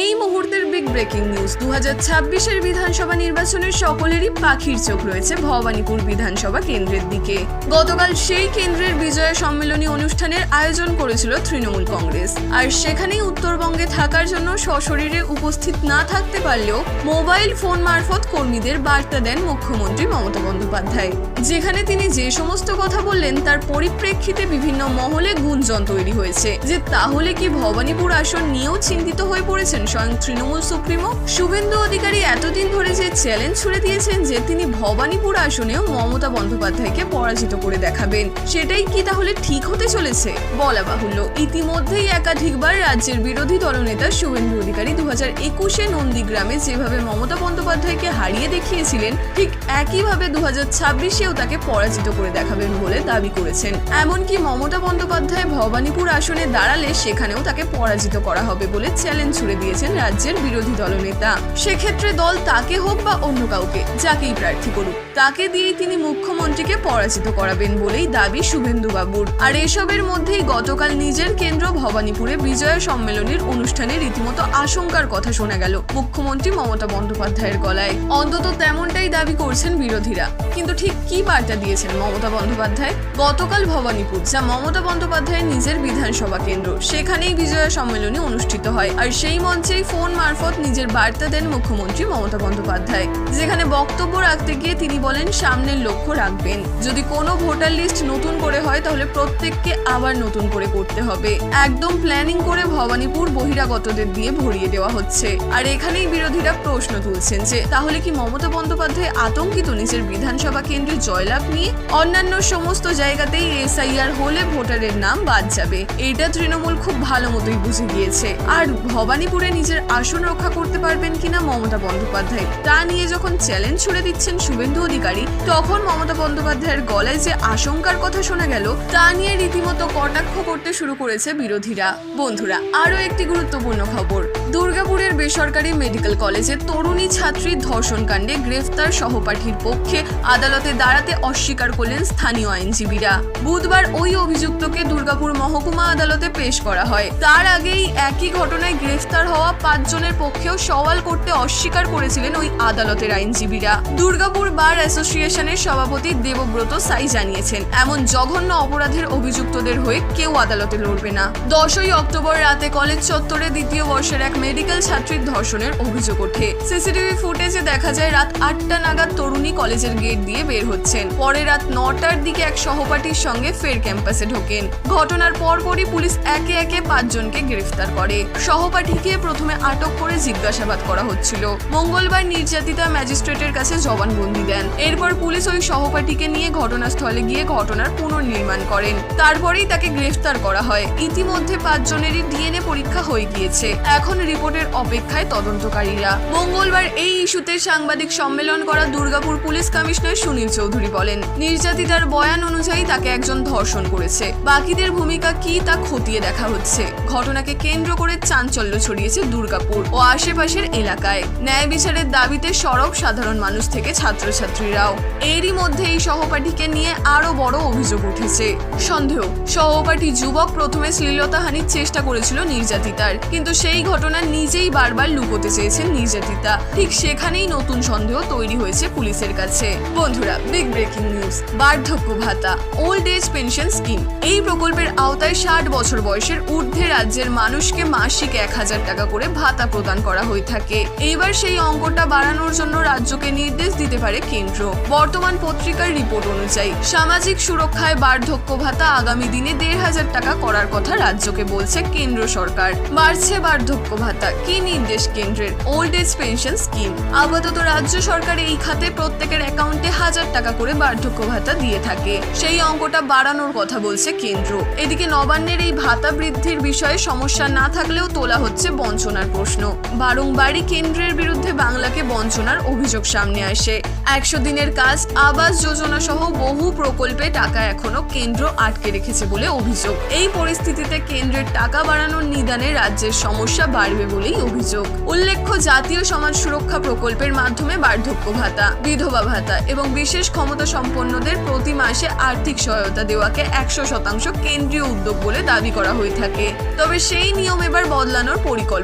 এই মুহূর্তের big breaking news দু হাজার ছাব্বিশের বিধানসভা নির্বাচনের সকলেরই পাখির চোখ রয়েছে ভবানীপুর বিধানসভা কেন্দ্রের দিকে। গতকাল সেই কেন্দ্রের বিজয় সম্মেলনী অনুষ্ঠানের আয়োজন করেছিল তৃণমূল কংগ্রেস। আর সেখানেই উত্তরবঙ্গে থাকার জন্য সশরীরে উপস্থিত না থাকতে পারলেও মোবাইল ফোন মারফত কর্মীদের বার্তা দেন মুখ্যমন্ত্রী মমতা বন্দ্যোপাধ্যায়। যেখানে তিনি যে সমস্ত কথা বললেন, তার পরিপ্রেক্ষিতে বিভিন্ন মহলে গুঞ্জন তৈরি হয়েছে যে তাহলে কি ভবানীপুর আসন নিয়েও চিন্তিত হয়ে পড়েছেন স্বয়ং তৃণমূল সুপ্রিমো। শুভেন্দু অধিকারী এতদিন ধরে যে চ্যালেঞ্জ ছুড়ে দিয়েছেন যে তিনি ভবানীপুর আসনেও মমতা বন্দ্যোপাধ্যায়কে পরাজিত করে দেখাবেন। সেটাই কি তাহলে ঠিক হতে চলেছে? বলা বাহুল্য। ইতিমধ্যেই একাধিকবার রাজ্যের বিরোধী দলনেতা শুভেন্দু অধিকারী দু হাজার একুশে নন্দীগ্রামে যেভাবে মমতা বন্দ্যোপাধ্যায়কে হারিয়ে দেখিয়েছিলেন, ঠিক একইভাবে দু হাজার ছাব্বিশেও তাকে পরাজিত করে দেখাবেন বলে দাবি করেছেন। এমনকি মমতা বন্দ্যোপাধ্যায় ভবানীপুর আসনে দাঁড়ালে সেখানেও তাকে পরাজিত করা হবে বলে চ্যালেঞ্জ ছুড়ে দিয়েছেন রাজ্যের বিরোধী দলনেতা সেক্ষেত্রে দল তাকে হোক বা অন্য কাউকে, যাকেই প্রার্থী করুক, তাকে দিয়েই তিনি মুখ্যমন্ত্রীকে পরাজিত করাবেন বলেই দাবি শুভেন্দু বাবুর আর এসবের মধ্যেই গতকাল নিজের কেন্দ্র ভবানীপুরে বিজয় সম্মেলনের অনুষ্ঠানে রীতিমতো আশঙ্কার কথা শোনা গেল মুখ্যমন্ত্রী মমতা বন্দ্যোপাধ্যায়ের গলায়। অন্তত তেমনটাই দাবি করছেন বিরোধীরা। কিন্তু ঠিক কি বার্তা দিয়েছেন মমতা বন্দ্যোপাধ্যায়? গতকাল ভবানীপুর, যা মমতা বন্দ্যোপাধ্যায়ের নিজের বিধানসভা কেন্দ্র, সেখানেই বিজয় সম্মেলনী অনুষ্ঠিত হয়। আর সেই মঞ্চেই ফোন মারফত নিজের বার্তা দেন মুখ্যমন্ত্রী মমতা বন্দ্যোপাধ্যায়। যেখানে বক্তব্য রাখতে গিয়ে তিনি বলেন, সামনের লক্ষ্য রাখবেন। যদি কোনো ভোটার লিস্ট নতুন করে হয়, তাহলে প্রত্যেককে আবার নতুন করে করতে হবে। একদম প্ল্যানিং করে ভবানীপুর বহিরাগতদের দিয়ে ভরিয়ে দেওয়া হচ্ছে। আর এখানেই বিরোধীরা প্রশ্ন তুলছেন যে, তাহলে কি মমতা বন্দ্যোপাধ্যায় আতঙ্কিত নিজের বিধানসভা কেন্দ্রে জয়লাভ নিয়ে? অন্যান্য সমস্ত জায়গাতেই এসআইআর হলে ভোটারের নাম বাদ যাবে। এটা তৃণমূল খুব ভালো মতোই বুঝে গিয়েছে। আর ভবানীপুরে নিজের আসন রক্ষা করতে পারবেন কিনা মমতা বন্দ্যোপাধ্যায়। তা নিয়ে যখন চ্যালেঞ্জ ছুড়ে দিচ্ছেন শুভেন্দু অধিকারী, তখন মমতা বন্দ্যোপাধ্যায়ের গলায় যে আশঙ্কার কথা শোনা গেল, তা নিয়ে রীতিমতো কটাক্ষ করতে শুরু করেছে বিরোধীরা। বন্ধুরা, আরও একটি গুরুত্বপূর্ণ খবর। দুর্গাপুরের বেসরকারি মেডিকেল কলেজে তরুণী ছাত্রীর ধর্ষণ কাণ্ডে গ্রেফতার সহপাঠীর পক্ষে আদালতে দাঁড়াতে অস্বীকার করলেন স্থানীয় আইনজীবীরা। বুধবার ওই অভিযুক্তকে দুর্গাপুর মহকুমা আদালতে পেশ করা হয়। তার আগেই একই ঘটনায় গ্রেফতার হওয়া পাঁচজনের পক্ষেও সওয়াল করতে অস্বীকার করেছিলেন ওই আদালতের আইনজীবীরা। দুর্গাপুর বার অ্যাসোসিয়েশনের সভাপতি দেবব্রত সাই জানিয়েছেন, এমন জঘন্য অপরাধের অভিযুক্তদের হয়ে কেউ আদালতে লড়বে না। দশই অক্টোবর রাতে কলেজ চত্বরে দ্বিতীয় বর্ষের এক মেডিকেল ছাত্রীর ধর্ষণের অভিযোগ ওঠে। সিসিটিভি ফুটেজে দেখা যায়, রাত আটটা নাগাদ তরুণী কলেজের গেট দিয়ে বের হচ্ছেন। পরে রাত নটার দিকে এক সহপাঠীর সঙ্গে ফের ক্যাম্পাসে ঢোকেন। ঘটনার পরপরই পুলিশ একে একে পাঁচজনকে গ্রেফতার করে। সহপাঠীকে প্রথমে আটক করে জিজ্ঞাসাবাদ করা হচ্ছিল। মঙ্গলবার নির্যাতিতা ম্যাজিস্ট্রেটের কাছে জবানবন্দি দেন। এরপর পুলিশ ওই সহপাঠীকে নিয়ে ঘটনাস্থলে গিয়ে ঘটনার পুনর্নির্মাণ করেন। তারপরেই তাকে গ্রেফতার করা হয়। ইতিমধ্যে পাঁচজনেরই ডিএনএ পরীক্ষা হয়ে গিয়েছে। এখন রিপোর্টের অপেক্ষায় তদন্তকারীরা। মঙ্গলবার এই ইস্যুতে সাংবাদিক সম্মেলন করা দুর্গাপুর পুলিশ কমিশনার সুনীল চৌধুরী বলেন, নির্যাতিতার বয়ান অনুযায়ী তাকে একজন ধর্ষণ করেছে। বাকিদের ভূমিকা কি তা খতিয়ে দেখা হচ্ছে। ঘটনাকে কেন্দ্র করে চাঞ্চল্য ছড়িয়েছে দুর্গাপুর ও আশেপাশের এলাকায়। ন্যায় বিচারের দাবিতে সরব সাধারণ মানুষ থেকে ছাত্রছাত্রীরাও। এরই মধ্যে এই সহপাঠীকে নিয়ে আরও বড় অভিযোগ উঠেছে। সন্দেহ, সহপাঠী যুবক প্রথমে শ্লীলতাহানির চেষ্টা করেছিল নির্যাতিতার, কিন্তু সেই ঘটনা নিজেই বারবার লুকোতে চেয়েছেন নির্যাতিতা। ঠিক সেখানেই নতুন সন্দেহ তৈরি হয়েছে পুলিশের কাছে। বন্ধুরা বিগ ব্রেকিং নিউজ বার্ধক্য ভাতা ওল্ড এজ পেনশন স্কিম এই প্রকল্পের আওতায় ষাট বছর বয়সের ঊর্ধ্বে রাজ্যের মানুষকে মাসিক এক হাজার টাকা করে ভাতা প্রদান করা হয়ে থাকে। এইবার সেই অঙ্কটা বাড়ানোর জন্য রাজ্যকে নির্দেশ দিতে পারে কেন্দ্র। বর্তমান পত্রিকার রিপোর্ট অনুযায়ী সামাজিক সুরক্ষায় বার্ধক্য ভাতা আগামী দিনে দেড় হাজার টাকা করার কথা রাজ্যকে বলছে কেন্দ্র সরকার। বাড়ছে বার্ধক্য ভাতা, কি নির্দেশ কেন্দ্রের? ওল্ড এজ পেনশন স্কিম আপাতত রাজ্য সরকার এই খাতে প্রত্যেকের অ্যাকাউন্টে হাজার টাকা করে বার্ধক্য ভাতা দিয়ে থাকে। সেই অঙ্কটা বাড়ানোর কথা বলছে কেন্দ্র। এদিকে নবান্নের এই ভাতা বৃদ্ধির বিষয়ে সমস্যা না থাকলেও তোলা হচ্ছে বঞ্চনার প্রশ্ন। বারংবারই কেন্দ্রের বিরুদ্ধে বাংলাকে বঞ্চনার অভিযোগ সামনে আসে। একশো দিনের কাজ আবাস যোজনা সহ বহু প্রকল্পে টাকা এখনও কেন্দ্র আটকে রেখেছে বলে অভিযোগ। এই পরিস্থিতিতে কেন্দ্রের টাকা বাড়ানোর নিদানে রাজ্যের সমস্যা বাড়বে বলেই অভিযোগ। উল্লেখ্য, জাতীয় সমাজ সুরক্ষা প্রকল্পের মাধ্যমে বার্ধক্য ভাতা, বিধবা ভাতা এবং বিশেষ ক্ষমতা সম্পন্নদের প্রতি মাসে আর্থিক সহায়তা দেওয়াকে একশো শতাংশ কেন্দ্রীয় উদ্যোগ বলে দাবি করা হয়ে থাকে। তবে সেই নিয়ম এবার বদলানোর পরিকল্পনা।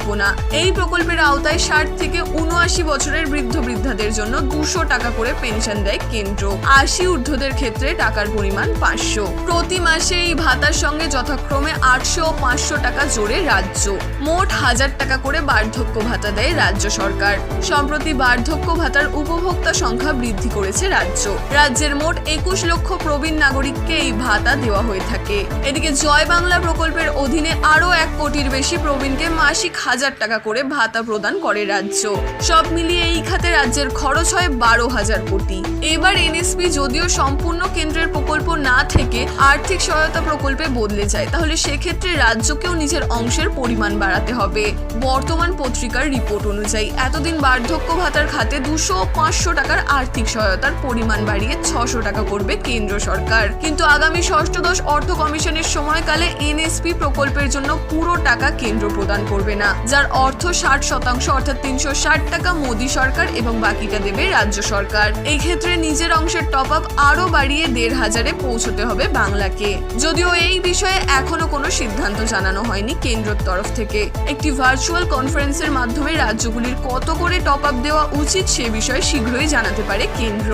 এই প্রকল্পের আওতায় ষাট থেকে উনআশি বছরের বৃদ্ধ বৃদ্ধাদের জন্য দুশো টাকা করে পেনশন দেয় কেন্দ্র। আশি ঊর্ধ্বদের ক্ষেত্রে টাকার পরিমাণ পাঁচশো। প্রতি মাসে এই ভাতার সঙ্গে যথাক্রমে আটশো ও পাঁচশো টাকা জোরে রাজ্য। মোট হাজার টাকা করে বার্ধক্য ভাতা দেয় রাজ্য সরকার। সম্প্রতি বার্ধক্য ভাতার উপভোক্তা সংখ্যা বৃদ্ধি করেছে রাজ্য। রাজ্যের মোট একুশ লক্ষ প্রবীণ নাগরিককে এই ভাতা দেওয়া হয়ে থাকে। এদিকে জয় বাংলা প্রকল্পের অধীনে আরও এক কোটির বেশি প্রবীণকে মাসিক হাজার টাকা করে ভাতা প্রদান করে রাজ্য। সব মিলিয়ে এই খাতে রাজ্যের খরচ হয় বারো হাজার কোটি। এবার এনএসপি যদিও সম্পূর্ণ কেন্দ্রের প্রকল্প না থেকে আর্থিক সহায়তা প্রকল্পে বদলে যায়, তাহলে সেক্ষেত্রে রাজ্যকেও নিজের অংশের পরিমাণ বাড়াতে হবে। বর্তমান পত্রিকার রিপোর্ট অনুযায়ী এতদিন বার্ধক্য ভাতার খাতে দুশো পাঁচশো টাকার আর্থিক সহায়তার পরিমাণ বাড়িয়ে ছশো টাকা করবে কেন্দ্র সরকার। কিন্তু আগামী ষষ্ঠদশ অর্থ কমিশনের সময়কালে এনএসপি প্রকল্পের জন্য পুরো টাকা কেন্দ্র প্রদান করবে না, যার অর্থ ষাট শতাংশ অর্থাৎ তিনশো ষাট টাকা মোদী সরকার এবং বাকিটা দেবে রাজ্য সরকার। এই ক্ষেত্রে নিজের অংশের টপ আপ আরও বাড়িয়ে দেড় হাজারে পৌঁছতে হবে বাংলাকে। যদিও এই বিষয়ে এখনও কোনো সিদ্ধান্ত জানানো হয়নি কেন্দ্রের তরফ থেকে একটি ভার্চুয়াল কনফারেন্সের মাধ্যমে রাজ্যগুলির কত করে টপ আপ দেওয়া উচিত সে বিষয়ে শীঘ্রই জানাতে পারে কেন্দ্র।